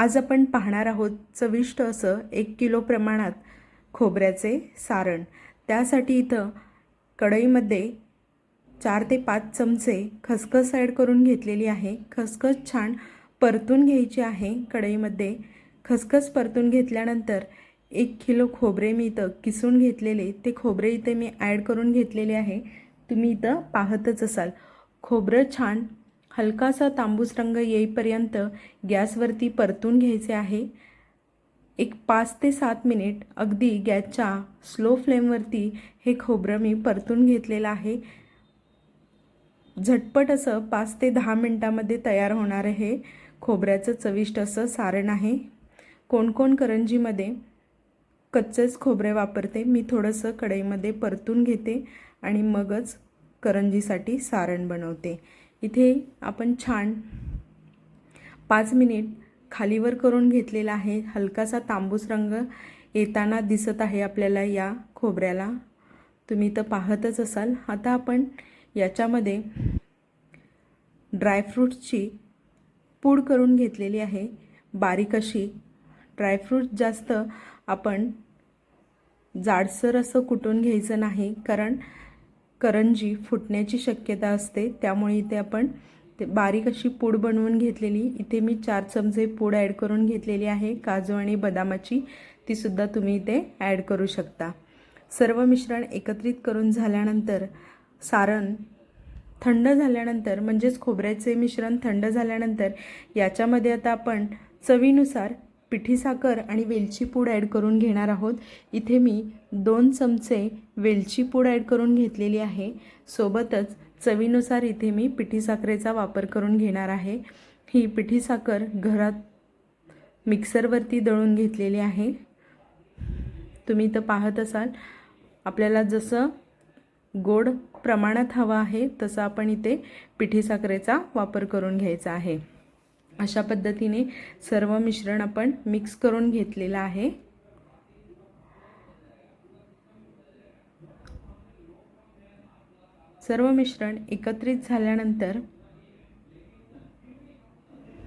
आज आपण पाहणार आहोत चविष्ट असं एक किलो प्रमाणात खोबऱ्याचे सारण. त्यासाठी इथं कढईमध्ये चार ते पाच चमचे खसखस ॲड करून घेतलेली आहे. खसखस छान परतून घ्यायची आहे. कढईमध्ये खसखस परतून घेतल्यानंतर एक किलो खोबरे मी इथं किसून घेतलेले. ते खोबरे इथे मी ॲड करून घेतलेले आहे. तुम्ही इथं पाहतच असाल. खोबरं छान हलकासा तांबूस रंग येईपर्यंत गॅसवरती परतून घ्यायचे आहे. एक पाच ते सात मिनिट अगदी गॅसच्या स्लो फ्लेमवरती हे खोबरं मी परतून घेतलेलं आहे. झटपट असं पाच ते दहा मिनटामध्ये तयार होणार हे खोबऱ्याचं चविष्ट असं सारण आहे. कोणकोण करंजीमध्ये कच्चेच खोबरे वापरते. मी थोडंसं कढईमध्ये परतून घेते आणि मगच करंजीसाठी सारण बनवते. इथे आपण छान पाच मिनिट खालीवर करून घेतलेला आहे. हलकासा तांबूस रंग येताना दिसत आहे आपल्याला या खोबऱ्याला. तुम्ही तर पाहतच असाल. आता आपण याच्यामध्ये ड्रायफ्रूट्सची पूड करून घेतलेली आहे. बारीक अशी ड्रायफ्रूट जास्त आपण जाडसर असं कुटून घ्यायचं नाही कारण करंजी फुटण्याची शक्यता असते. त्यामुळे इथे आपण ते बारीक अशी पूड बनवून घेतलेली इथे मी चार चमचे पूड ॲड करून घेतलेली आहे. काजू आणि बदामाची तीसुद्धा तुम्ही इथे ॲड करू शकता. सर्व मिश्रण एकत्रित करून झाल्यानंतर सारण थंड झाल्यानंतर म्हणजेच खोबऱ्याचे मिश्रण थंड झाल्यानंतर याच्यामध्ये आता आपण चवीनुसार पिठी साखर आणि वेलची पूड ॲड करून घेणार आहोत. इथे मी दोन चमचे वेलची पूड ॲड करून घेतलेली आहे. सोबतच चवीनुसार इथे मी पिठी साखरेचा वापर करून घेणार आहे. ही पिठी साखर घरात मिक्सरवरती दळून घेतलेली आहे. तुम्ही तर पाहत असाल आपल्याला जसं गोड प्रमाणात हवा आहे तसं आपण इथे पिठी साखरेचा वापर करून घ्यायचा आहे. अशा पद्धतीने सर्व मिश्रण आपण मिक्स करून घेतलेलं आहे. सर्व मिश्रण एकत्रित झाल्यानंतर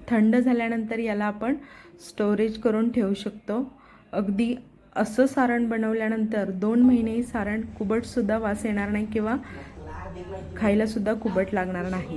थंड झाल्यानंतर याला आपण स्टोरेज करून ठेवू शकतो. अगदी असं सारण बनवल्यानंतर दोन महिने सारण कुबटसुद्धा वास येणार नाही किंवा खायलासुद्धा कुबट लागणार नाही.